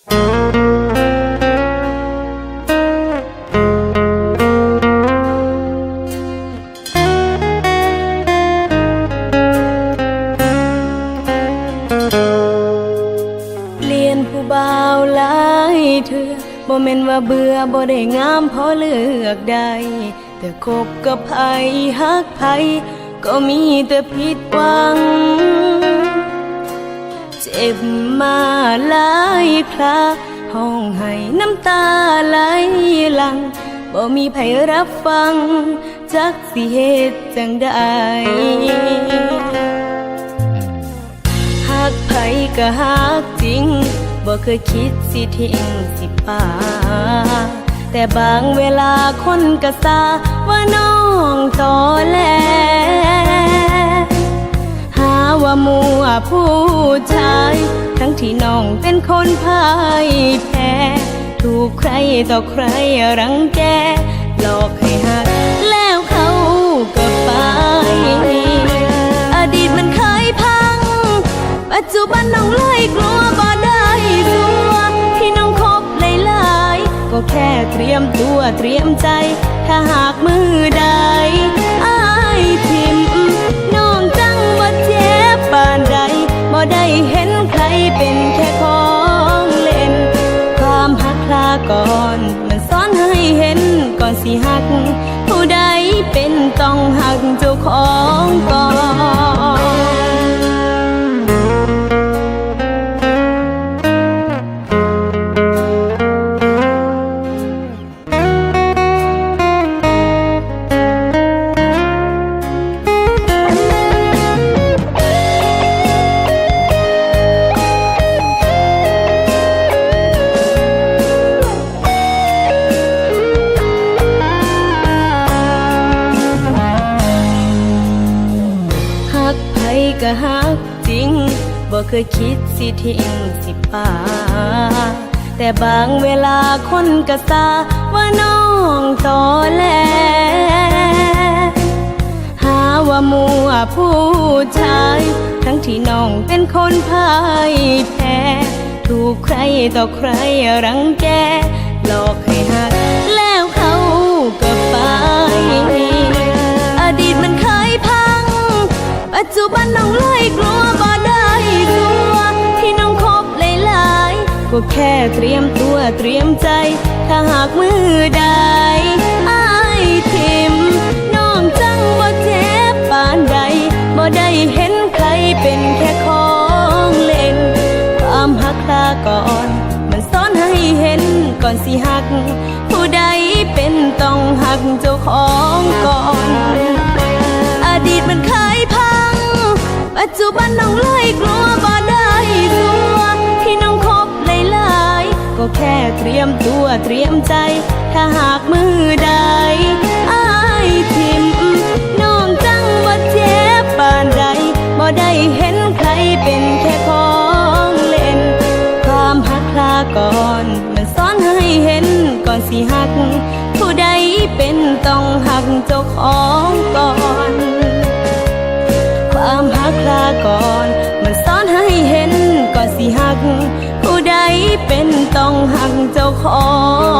เปลี่ยนผู้บ่าวหลายเถื่อบ่แม่นว่าเบื่อบ่ได้งามพอเลือกได้แต่คบกับไผฮักไผก็มีแต่ผิดหวัง เจ็บมาหลาย คราห้องให้น้ำตาไหลหลังบ่มีไผรับฟัง จักสิเหตุจังใดหากไผก็หากจริงบ่เคยคิดสิทิ้งสิป่าแต่บางเวลาคนก็ซาว่าน้องตอแหลหาว่ามัว ผู้ชาย ทั้งที่น้องเป็นคนพ่ายแพ้ถูกใครต่อใครรังแกหลอกให้หักแล้วเขาก็ไปอดีตมันเคยพัง ปัจจุบันน้องเลยกลัวบ่ได้ตัวที่น้องคบหลายๆก็แค่เตรียมตัวเตรียมใจ ถ้าหากมือใดอายทิม เห็นก่อนสิหัก ผู้ใดเป็นต้องหักเจ้าของก่อน เคยคิดสิทิ้งสิป่าแต่บางเวลาคนก็ซาว่าน้องตอแหลหาว่ามัวผู้ชาย ทั้งที่น้องเป็นคนพ่ายแพ้ถูกใครต่อใครรังแก หลอกให้หักแล้วเขาก็ไป อดีตมันเคยพัง ปัจจุบันน้อง แค่เตรียมตัวเตรียมใจ ถ้าหากมือใดอายทิมน้องจังบ่เจ็บปานใดบ่ได้เห็นใครเป็นแค่ของเล่นความหักคลาก่อน มันสอนให้เห็นก่อนสิหัก ผู้ใดเป็นต้องหักเจ้าของก่อน อดีตมันเคยพัง ปัจจุบันน้องเลย ก็แค่เตรียมตัวเตรียมใจ ถ้าหากมือใดอายทิมน้องจังบ่เจ็บปานใดบ่ได้เห็นใครเป็นแค่ของเล่น ความหักคลาก่อนมันสอนให้เห็นก่อนสิหัก ผู้ใดเป็นต้องหักเจ้าของก่อนความหักคลาก่อน มันสอนให้เห็นก่อนสิหัก เป็นต้องหังเจ้าของ